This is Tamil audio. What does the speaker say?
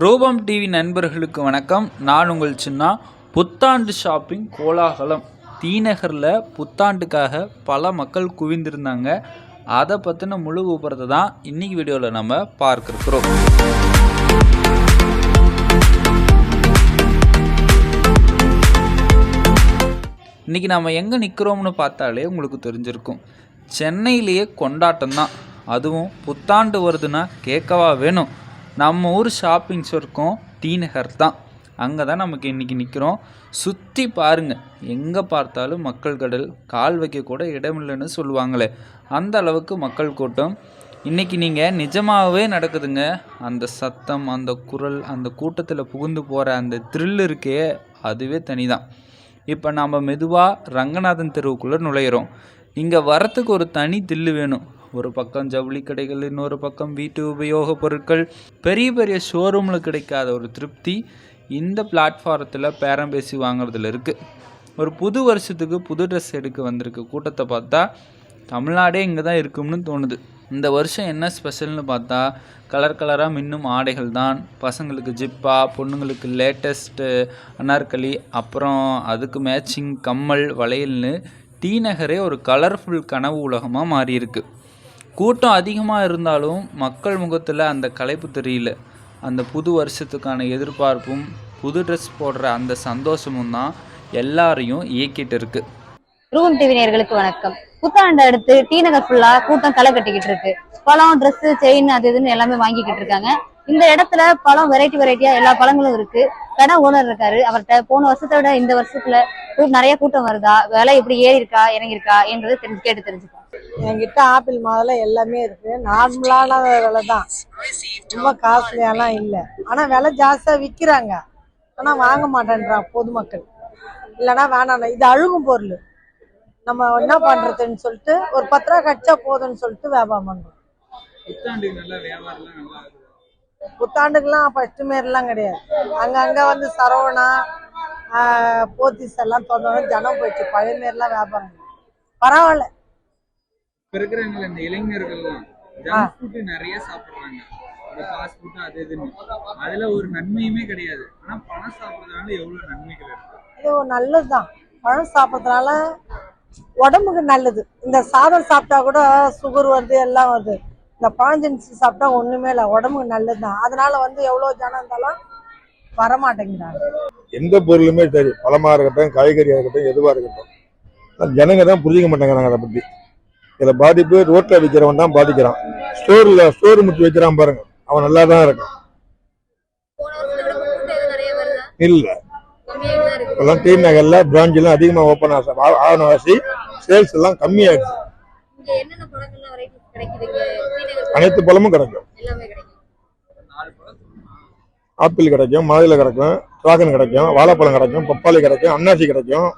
ரூபம் டிவி நண்பர்களுக்கு வணக்கம். நான் உங்கள் சின்னா. புத்தாண்டு ஷாப்பிங் கோலாகலம். தீநகரில் புத்தாண்டுக்காக பல மக்கள் குவிந்திருந்தாங்க. அதை பற்றின முழு விபரத்தை தான் இன்னைக்கு வீடியோவில் நம்ம பார்க்குறோம் இன்றைக்கி நம்ம எங்கே நிற்கிறோம்னு பார்த்தாலே உங்களுக்கு தெரிஞ்சிருக்கும். சென்னையிலேயே கொண்டாட்டம் தான் அதுவும் புத்தாண்டு வருதுன்னா கேட்கவா வேணும்? நம்ம ஊர் ஷாப்பிங் சொர்க்கம் டி நகர் தான். அங்கே தான் நமக்கு இன்றைக்கி நிற்கிறோம் சுற்றி பாருங்கள் எங்கே பார்த்தாலும் மக்கள் கடல். கால் வைக்கக்கூட இடமில்லைன்னு சொல்லுவாங்களே. அந்த அளவுக்கு மக்கள் கூட்டம். இன்றைக்கி நீங்கள் நிஜமாகவே நடக்குதுங்க. அந்த சத்தம் அந்த குரல் அந்த கூட்டத்தில் புகுந்து போகிற அந்த த்ரில் இருக்கே அதுவே தனி தான் இப்போ நாம் மெதுவாக ரங்கநாதன் தெருவுக்குள்ளே நுழையிறோம். இங்கே வரத்துக்கு ஒரு தனி தில்லு வேணும். ஒரு பக்கம் ஜவுளி கடைகள் இன்னொரு பக்கம் வீட்டு உபயோகப் பொருட்கள். பெரிய பெரிய ஷோரூமில் கிடைக்காத ஒரு திருப்தி இந்த பிளாட்ஃபாரத்தில் பேரம் பேசி வாங்குறதுல இருக்குது ஒரு புது வருஷத்துக்கு புது ட்ரெஸ் எடுக்க வந்திருக்க கூட்டத்தை பார்த்தா தமிழ்நாடே இங்கே தான் இருக்கும்னு தோணுது. இந்த வருஷம் என்ன ஸ்பெஷல்னு பார்த்தா கலர் கலராக மின்னும் ஆடைகள் தான். பசங்களுக்கு ஜிப்பா பொண்ணுங்களுக்கு லேட்டஸ்ட்டு அனார்கலி அப்புறம் அதுக்கு மேட்சிங் கம்மல் வளையல்னு டி நகரே ஒரு கலர்ஃபுல் கனவு உலகமாக மாறியிருக்கு. கூட்டம் அதிகமாக இருந்தாலும் மக்கள் முகத்தில் அந்த களைப்பு தெரியல. அந்த புது வருஷத்துக்கான எதிர்பார்ப்பும் புது ட்ரெஸ் போடுற அந்த சந்தோஷமும் தான் எல்லாரையும் இயக்கிட்டு இருக்கு. ரூம் டிவி நேர்களுக்கு வணக்கம். புத்தாண்டு அடுத்து டி நகர் ஃபுல்லா கூட்டம் களை கட்டிக்கிட்டு இருக்கு. பழம் ட்ரெஸ் செயின் அது இதுன்னு எல்லாமே வாங்கிக்கிட்டு இருக்காங்க. இந்த இடத்துல பழம் வெரைட்டி வெரைட்டியா எல்லா பழங்களும் இருக்கு. கடை ஓனர் இருக்காரு. அவர்கிட்ட போன வருஷத்தை விட இந்த வருஷத்துல நிறைய கூட்டம் வருதா? விலை எப்படி ஏறி இருக்கா இறங்கிருக்கா என்றது தெரிஞ்சு கேட்டு தெரிஞ்சுக்கலாம் என்கிட்ட ஆப்பிள் மாதுளை எல்லாமே இருக்கு. நார்மலான விலை தான் ரொம்ப காஸ்ட்லியாலாம் இல்லை. ஆனா விலை ஜாஸ்தியா விற்கிறாங்க ஆனா வாங்க மாட்டேன்றா பொதுமக்கள். இல்லைன்னா வேணாம் இது அழுகும் பொருள். நம்ம என்ன பண்றதுன்னு சொல்லிட்டு ஒரு பத்து ரூபா கச்சா போதும்னு சொல்லிட்டு வியாபாரம் பண்றோம். புத்தாண்டுக்கெல்லாம் ஃபர்ஸ்ட் மாரிலாம் கிடையாது. அங்கங்க வந்து சரவணா போத்தீஸ் எல்லாம் திறந்தோடனே ஜனம் போயிடுச்சு. பழைய மாரிலாம் வியாபாரம். பரவாயில்ல. இப்போ இருக்கிறவங்க இந்த இளைஞர்கள்லாம் ஜங்க் ஃபுட்டு நிறைய சாப்பிட்றாங்க. இந்த ஃபாஸ்ட் ஃபுட்டு அது இதுன்னு. அதில் ஒரு நன்மையுமே கிடையாது. ஆனால் பணம் சாப்பிட்றதுனால எவ்வளோ நன்மைகள் இருக்கு? இது ஒரு நல்லதுதான். பழம் சாப்பிட்றதுனால உடம்புக்கு நல்லது. இந்த சாதம் சாப்பிட்டா கூட சுகர் வருது எல்லாம் வருது. இந்த பழஞ்சின்ஸ் சாப்பிட்டா ஒண்ணுமே இல்லை. உடம்புக்கு நல்லதுதான். அதனால வந்து எவ்வளவு ஜனம் இருந்தாலும் வரமாட்டேங்கிறாங்க. எந்த பொருளுமே சரி பழமா இருக்கட்டும் காய்கறியா இருக்கட்டும் எதுவா இருக்கட்டும். ஆனா ஜனங்க தான் புரிஞ்சுக்க மாட்டேங்கிறாங்க அதை பத்தி. இதுல பாதிப்பு ரோட்ல விற்கிறவன் தான் பாதிக்கிறான். ஸ்டோர்ல ஸ்டோர் முற்றி வைக்கிறான் பாருங்க. அவன் நல்லா தான் இருக்கான். இல்ல. இப்போல்லாம் டி நகர்ல பிரான்ச் எல்லாம் அதிகமா ஓப்பன் ஆகணுவாசி சேல்ஸ் எல்லாம் கம்மியாயிடுச்சு. அனைத்து பழமும் கிடைக்கும். ஆப்பிள் கிடைக்கும் மாதுளை கிடைக்கும் டிராகன் கிடைக்கும் வாழைப்பழம் கிடைக்கும் பப்பாளி கிடைக்கும் அன்னாசி கிடைக்கும்.